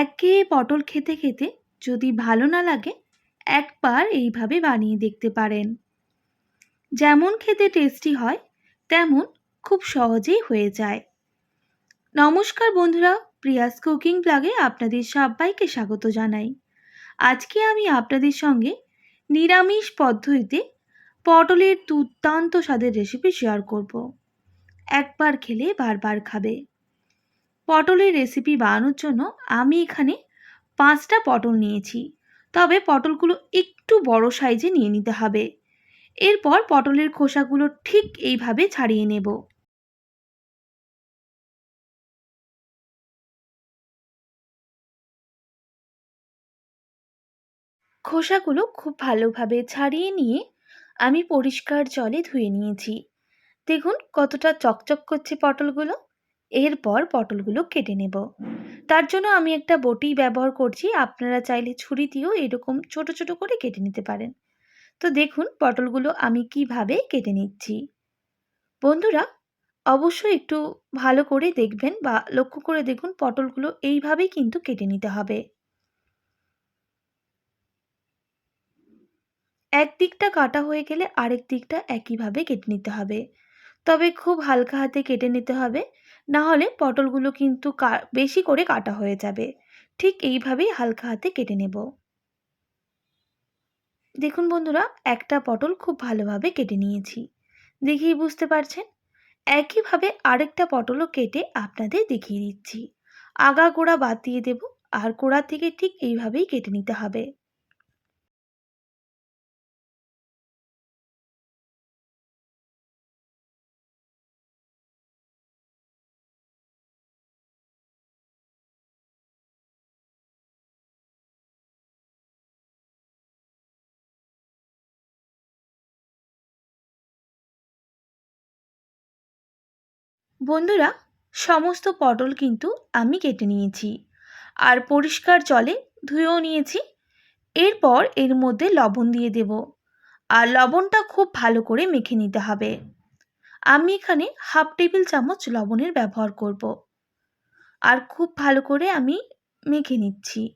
একঘেয়ে পটল খেতে খেতে যদি ভালো না লাগে, একবার এইভাবে বানিয়ে দেখতে পারেন। যেমন খেতে টেস্টি হয়, তেমন খুব সহজেই হয়ে যায়। নমস্কার বন্ধুরা, প্রিয়াস কুকিং ব্লগে আপনাদের সবাইকে স্বাগত জানাই। আজকে আমি আপনাদের সঙ্গে নিরামিষ পদ্ধতিতে পটলের দুর্দান্ত স্বাদের রেসিপি শেয়ার করব। একবার খেলে বারবার খাবে। পটলের রেসিপি বানানোর জন্য আমি এখানে পাঁচটা পটল নিয়েছি। তবে পটলগুলো একটু বড় সাইজে নিয়ে নিতে হবে। এরপর পটলের খোসাগুলো ঠিক এইভাবে ছাড়িয়ে নেব। খোসাগুলো খুব ভালোভাবে ছাড়িয়ে নিয়ে আমি পরিষ্কার জলে ধুয়ে নিয়েছি। দেখুন কতটা চকচক করছে পটলগুলো। এরপর পটলগুলো কেটে নেব। তার জন্য আমি একটা বটি ব্যবহার করছি, আপনারা চাইলে ছুরি দিয়েও এরকম ছোট ছোট করে কেটে নিতে পারেন। তো দেখুন পটলগুলো আমি কীভাবে কেটে নিচ্ছি। বন্ধুরা, অবশ্যই একটু ভালো করে দেখবেন বা লক্ষ্য করে দেখুন পটলগুলো এইভাবেই কিন্তু কেটে নিতে হবে। এক দিকটা কাটা হয়ে গেলে আরেক দিকটা একইভাবে কেটে নিতে হবে। তবে খুব হালকা হাতে কেটে নিতে হবে। না হলে পটলগুলো কিন্তু বেশি করে কাটা হয়ে যাবে। ঠিক এইভাবেই হালকা হাতে কেটে নেব। দেখুন বন্ধুরা, একটা পটল খুব ভালোভাবে কেটে নিয়েছি। দেখেই বুঝতে পারছেন? একইভাবে আরেকটা পটলও কেটে আপনাদের দেখিয়ে দিচ্ছি। আগা গোড়া বাদ দিয়ে দেব, আর গোড়া থেকে ঠিক এইভাবেই কেটে নিতে হবে। বন্ধুরা, সমস্ত পটল কিন্তু আমি কেটে নিয়েছি। আর পরিষ্কার জলে ধুয়েও নিয়েছি। এরপর এর মধ্যে লবণ দিয়ে দেব। আর লবণটা খুব ভালো করে মেখে নিতে হবে। আমি এখানে হাফ টেবিল চামচ লবণের ব্যবহার করব। আর খুব ভালো করে আমি মেখে নিচ্ছি।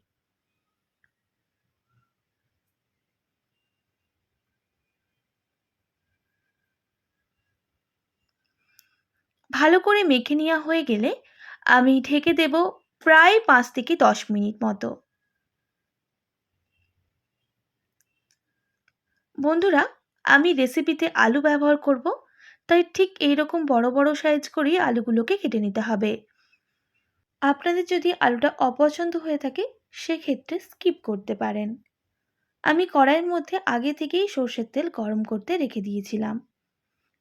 ভালো করে মেখে নেওয়া হয়ে গেলে আমি ঢেকে দেব প্রায় পাঁচ থেকে দশ মিনিট মতো। বন্ধুরা, আমি রেসিপিতে আলু ব্যবহার করব, তাই ঠিক এই রকম বড় বড় সাইজ করেই আলুগুলোকে কেটে নিতে হবে। আপনাদের যদি আলুটা অপছন্দ হয়ে থাকে, সেক্ষেত্রে স্কিপ করতে পারেন। আমি কড়াইয়ের মধ্যে আগে থেকেই সর্ষের তেল গরম করতে রেখে দিয়েছিলাম।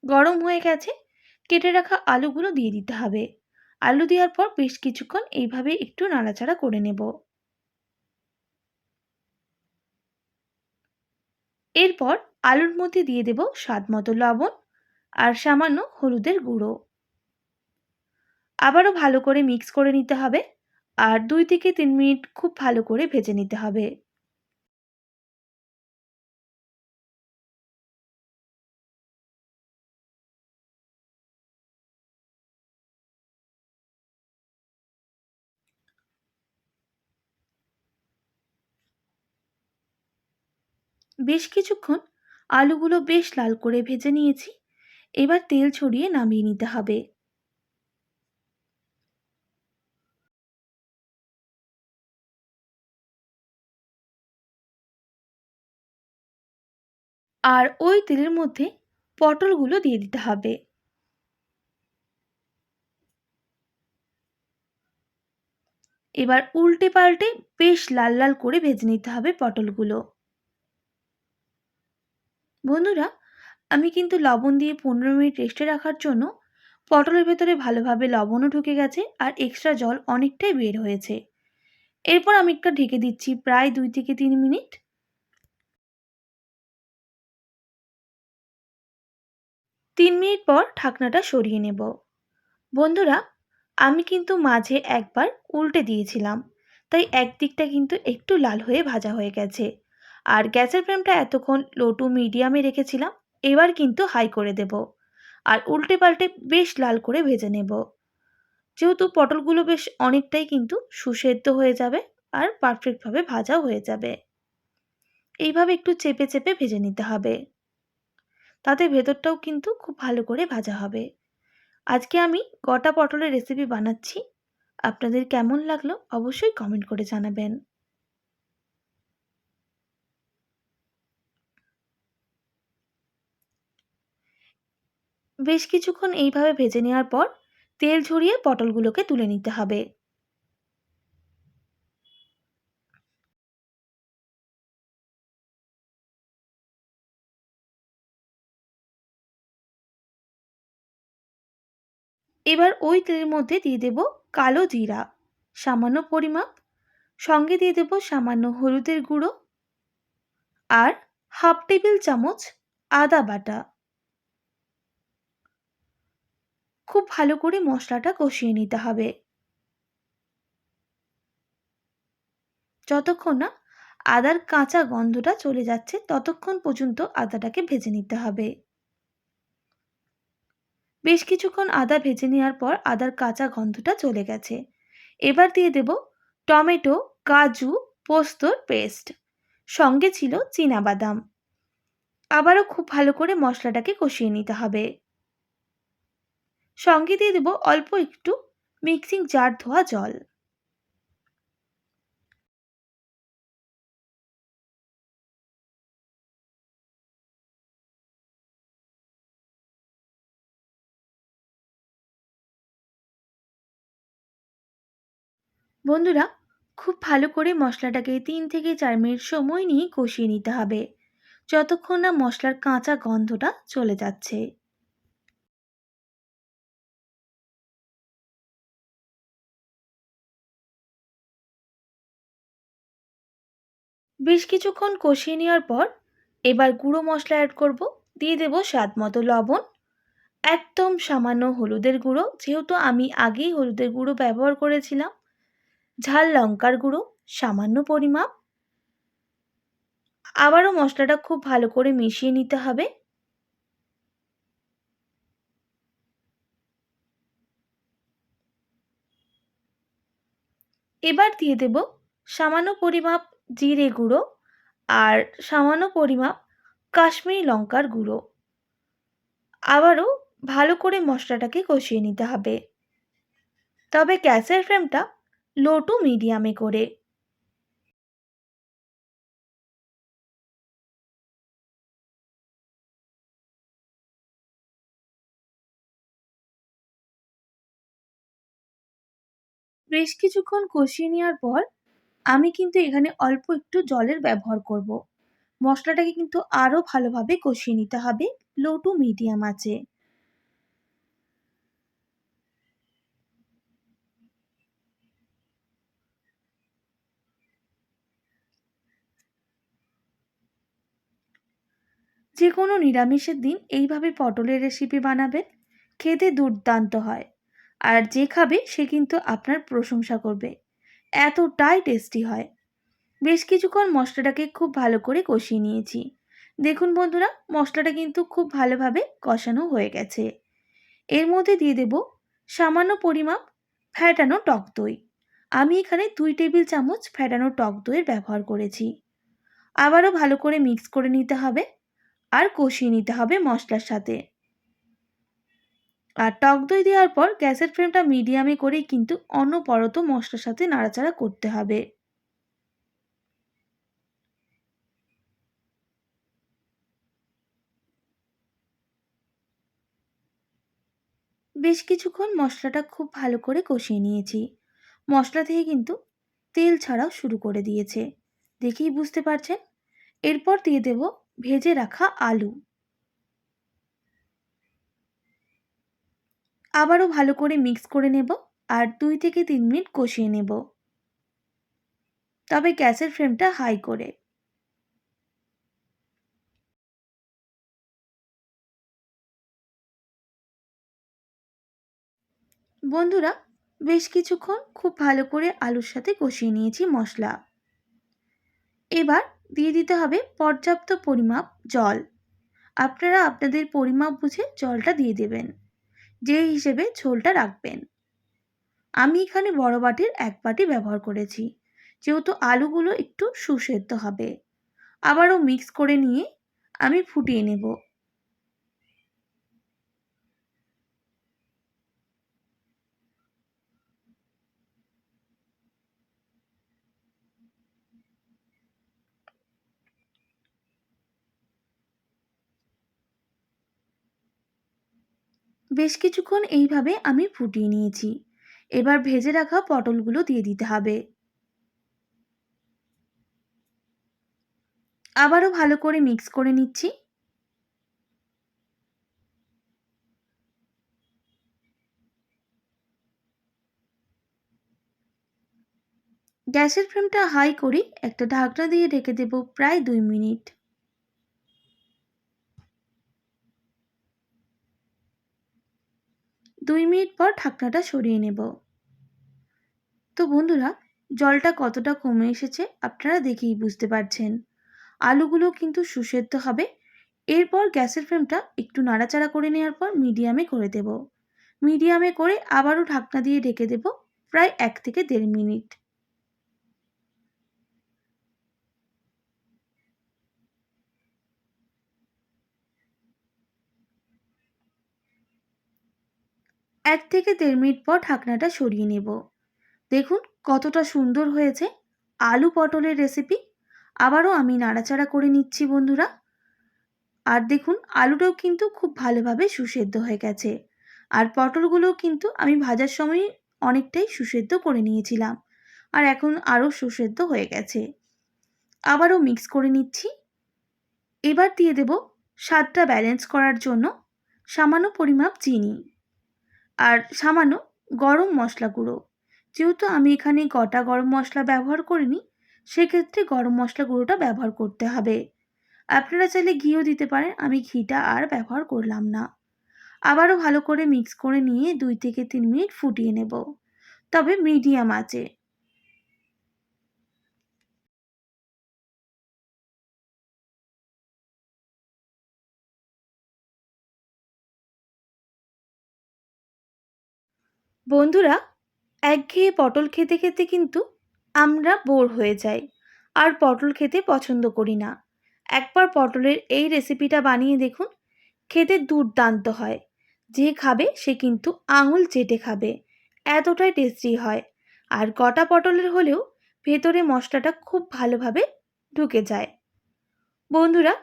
গরম হয়ে গেছে কেটে রাখা আলুগুলো দিয়ে দিতে হবে। আলু দেওয়ার পর বেশ কিছুক্ষণ এইভাবে একটু নাড়াচাড়া করে নেব। এরপর আলুর মধ্যে দিয়ে দেব স্বাদ মতো লবণ আর সামান্য হলুদের গুঁড়ো। আবারও ভালো করে মিক্স করে নিতে হবে আর দুই থেকে তিন মিনিট খুব ভালো করে ভেজে নিতে হবে। বেশ কিছুক্ষণ আলুগুলো বেশ লাল করে ভেজে নিয়েছি। এবার তেল ছড়িয়ে নামিয়ে নিতে হবে। আর ওই তেলের মধ্যে পটলগুলো দিয়ে দিতে হবে। এবার উল্টে পাল্টে বেশ লাল লাল করে ভেজে নিতে হবে পটলগুলো। বন্ধুরা, আমি কিন্তু লবণ দিয়ে পনেরো মিনিট রেস্টে রাখার জন্য পটলের ভেতরে ভালোভাবে লবণও ঢুকে গেছে আর এক্সট্রা জল অনেকটাই বের হয়েছে। এরপর আমি একটা ঢেকে দিচ্ছি প্রায় দুই থেকে তিন মিনিট। তিন মিনিট পর ঢাকনাটা সরিয়ে নেব। বন্ধুরা, আমি কিন্তু মাঝে একবার উল্টে দিয়েছিলাম, তাই একদিকটা কিন্তু একটু লাল হয়ে ভাজা হয়ে গেছে। আর গ্যাসের ফ্লেমটা এতক্ষণ লো টু মিডিয়ামে রেখেছিলাম, এবার কিন্তু হাই করে দেব। আর উল্টে পাল্টে বেশ লাল করে ভেজে নেব। যেহেতু পটলগুলো বেশ অনেকটাই কিন্তু সুসেদ্ধ হয়ে যাবে আর পারফেক্টভাবে ভাজাও হয়ে যাবে। এইভাবে একটু চেপে চেপে ভেজে নিতে হবে। তাতে ভেতরটাও কিন্তু খুব ভালো করে ভাজা হবে। আজকে আমি গোটা পটলের রেসিপি বানাচ্ছি। আপনাদের কেমন লাগল অবশ্যই কমেন্ট করে জানাবেন। বেশ কিছুক্ষণ এইভাবে ভেজে নেওয়ার পর তেল ঝরিয়ে পটলগুলোকে তুলে নিতে হবে। এবার ওই তেলের মধ্যে দিয়ে দেব কালো জিরা, সামান্য পরিমাপ, সঙ্গে দিয়ে দেব সামান্য হলুদের গুঁড়ো আর হাফ টেবিল চামচ আদা বাটা। খুব ভালো করে মশলাটা কষিয়ে নিতে হবে। যতক্ষণ না আদার কাঁচা গন্ধটা চলে যাচ্ছে, ততক্ষণ পর্যন্ত আদাটাকে ভেজে নিতে হবে। বেশ কিছুক্ষণ আদা ভেজে নেওয়ার পর আদার কাঁচা গন্ধটা চলে গেছে। এবার দিয়ে দেব টমেটো, কাজু, পোস্তর পেস্ট, সঙ্গে ছিল বাদাম আবারও খুব ভালো করে মশলাটাকে কষিয়ে নিতে হবে। সঙ্গে দিয়ে দেব অল্প একটু মিক্সিং জার ধোয়া জল। বন্ধুরা, খুব ভালো করে মশলাটাকে তিন থেকে চার মিনিট সময় নিয়ে কষিয়ে নিতে হবে। যতক্ষণ না মশলার কাঁচা গন্ধটা চলে যাচ্ছে। বেশ কিছুক্ষণ কষিয়ে নেওয়ার পর এবার গুঁড়ো মশলা অ্যাড করব। দিয়ে দেব স্বাদ মতো লবণ। একদম সামান্য হলুদের গুঁড়ো, যেহেতু আমি আগেই হলুদের গুঁড়ো ব্যবহার করেছিলাম। ঝাল লঙ্কার গুঁড়ো, সামান্য পরিমাপ। আবারও মশলাটা খুব ভালো করে মিশিয়ে নিতে হবে। এবার দিয়ে দেব সামান্য পরিমাপ জিরে গুঁড়ো আর সামান্য পরিমাপ কাশ্মীরি লঙ্কার গুঁড়ো। আবারও ভালো করে মশলাটাকে কষিয়ে নিতে হবে। তবে গ্যাসের ফ্লেমটা লো টু মিডিয়ামে করে। বেশ কিছুক্ষণ কষিয়ে নেওয়ার পর আমি কিন্তু এখানে অল্প একটু জলের ব্যবহার করব। মশলাটাকে কিন্তু আরও ভালোভাবে কষিয়ে নিতে হবে। লো টু মিডিয়াম আছে। যে কোনো নিরামিষের দিন এইভাবে পটলের রেসিপি বানাবেন। খেতে দুর্দান্ত হয়। আর যে খাবে সে কিন্তু আপনার প্রশংসা করবে। এতটাই টেস্টি হয়। বেশ কিছুক্ষণ মশলাটাকে খুব ভালো করে কষিয়ে নিয়েছি। দেখুন বন্ধুরা, মশলাটা কিন্তু খুব ভালোভাবে কষানো হয়ে গেছে। এর মধ্যে দিয়ে দেব সামান্য পরিমাপ ফ্যাটানো টক দই। আমি এখানে দুই টেবিল চামচ ফ্যাটানো টক দইয়ের ব্যবহার করেছি। আবারও ভালো করে মিক্স করে নিতে হবে আর কষিয়ে নিতে হবে মশলার সাথে। আর টক দই দেওয়ার পর গ্যাসের ফ্লেমটা মিডিয়ামে করেই কিন্তু অনবরত মশলার সাথে নাড়াচাড়া করতে হবে। বেশ কিছুক্ষণ মশলাটা খুব ভালো করে কষিয়ে নিয়েছি। মশলা থেকে কিন্তু তেল ছাড়াও শুরু করে দিয়েছে। দেখেই বুঝতে পারছেন? এরপর দিয়ে দেব ভেজে রাখা আলু। আবারও ভালো করে মিক্স করে নেব আর দুই থেকে তিন মিনিট কষিয়ে নেব। তবে গ্যাসের ফ্লেমটা হাই করে। বন্ধুরা, বেশ কিছুক্ষণ খুব ভালো করে আলুর সাথে কষিয়ে নিয়েছি মশলা। এবার দিয়ে দিতে হবে পর্যাপ্ত পরিমাপ জল। আপনারা আপনাদের পরিমাপ বুঝে জলটা দিয়ে দেবেন। যে হিসেবে ঝোলটা রাখবেন। আমি এখানে বড় বাটির এক বাটি ব্যবহার করেছি, যেহেতু আলুগুলো একটু সুসেদ্ধ হবে। আবারও মিক্স করে নিয়ে আমি ফুটিয়ে নেব। বেশ কিছুক্ষণ এইভাবে আমি ফুটিয়ে নিয়েছি। এবার ভেজে রাখা পটলগুলো দিয়ে দিতে হবে। আবারও ভালো করে মিক্স করে নিচ্ছি। গ্যাসের ফ্লেমটা হাই করে একটা ঢাকনা দিয়ে ঢেকে দেব প্রায় দুই মিনিট। দুই মিনিট পর ঢাকনাটা সরিয়ে নেব। তো বন্ধুরা, জলটা কতটা কমে এসেছে আপনারা দেখেই বুঝতে পারছেন। আলুগুলো কিন্তু সুসেদ্ধ হবে। এরপর গ্যাসের ফ্রেমটা একটু নাড়াচাড়া করে নেওয়ার পর মিডিয়ামে করে দেব। মিডিয়ামে করে আবারও ঢাকনা দিয়ে ঢেকে দেব প্রায় এক থেকে দেড় মিনিট। এক থেকে দেড় মিনিট পর ঢাকনাটা সরিয়ে নেব। দেখুন কতটা সুন্দর হয়েছে আলু পটলের রেসিপি আবারও আমি নাড়াচাড়া করে নিচ্ছি বন্ধুরা। আর দেখুন আলুটাও কিন্তু খুব ভালোভাবে সুসেদ্ধ হয়ে গেছে। আর পটলগুলোও কিন্তু আমি ভাজার সময় অনেকটাই সুসেদ্ধ করে নিয়েছিলাম। আর এখন আরও সুসেদ্ধ হয়ে গেছে। আবারও মিক্স করে নিচ্ছি। এবার দিয়ে দেব স্বাদটা ব্যালেন্স করার জন্য সামান্য পরিমাপ চিনি। আর সামান্য গরম মশলা গুঁড়ো। যেহেতু আমি এখানে গোটা গরম মশলা ব্যবহার করিনি, সেক্ষেত্রে গরম মশলা গুঁড়োটা ব্যবহার করতে হবে। আপনারা চাইলে ঘিও দিতে পারেন, আমি ঘিটা আর ব্যবহার করলাম না। আবারও ভালো করে মিক্স করে নিয়ে দুই থেকে তিন মিনিট ফুটিয়ে নেব। তবে মিডিয়াম আছে বন্ধুরা, একঘেয়ে পটল খেতে খেতে কিন্তু আমরা বোর হয়ে যাই। আর পটল খেতে পছন্দ করি না। একবার পটলের এই রেসিপিটা বানিয়ে দেখুন, খেতে দুর্দান্ত হয়। যে খাবে, সে কিন্তু আঙুল চেটে খাবে। এতটাই টেস্টি হয়। আর গোটা পটলের হলেও ভেতরে মশলাটা খুব ভালোভাবে ঢুকে যায়। বন্ধুরা,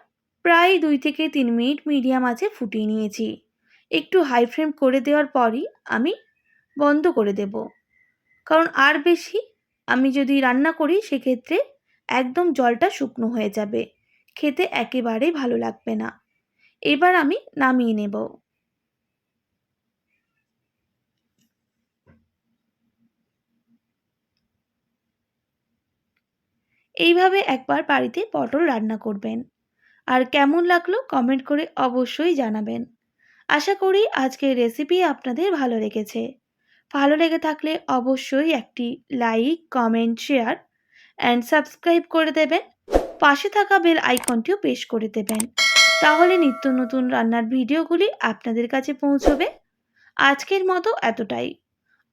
প্রায় দুই থেকে তিন মিনিট মিডিয়াম আছে ফুটিয়ে নিয়েছি। একটু হাই ফ্লেম করে দেওয়ার পরই আমি বন্ধ করে দেব। কারণ আর বেশি আমি যদি রান্না করি, সেক্ষেত্রে একদম জলটা শুকনো হয়ে যাবে। খেতে একেবারেই ভালো লাগবে না। এবার আমি নামিয়ে নেব। এইভাবে একবার বাড়িতে পটল রান্না করবেন। আর কেমন লাগল কমেন্ট করে অবশ্যই জানাবেন। আশা করি আজকের রেসিপি আপনাদের ভালো লেগেছে। ভালো লেগে থাকলে অবশ্যই একটি like comment share and subscribe করে দেবেন। পাশে থাকা বেল আইকনটিও পেশ করে দেবেন। তাহলে নিত্য নতুন রান্নার ভিডিওগুলি আপনাদের কাছে পৌঁছবে। আজকের মতো এতটাই।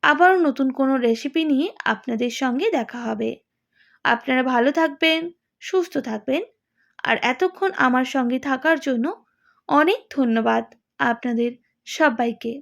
আবারও নতুন কোনো রেসিপি নিয়ে আপনাদের সঙ্গে দেখা হবে। আপনারা ভালো থাকবেন, সুস্থ থাকবেন আর এতক্ষণ আমার সঙ্গে থাকার জন্য অনেক ধন্যবাদ আপনাদের সবাইকে।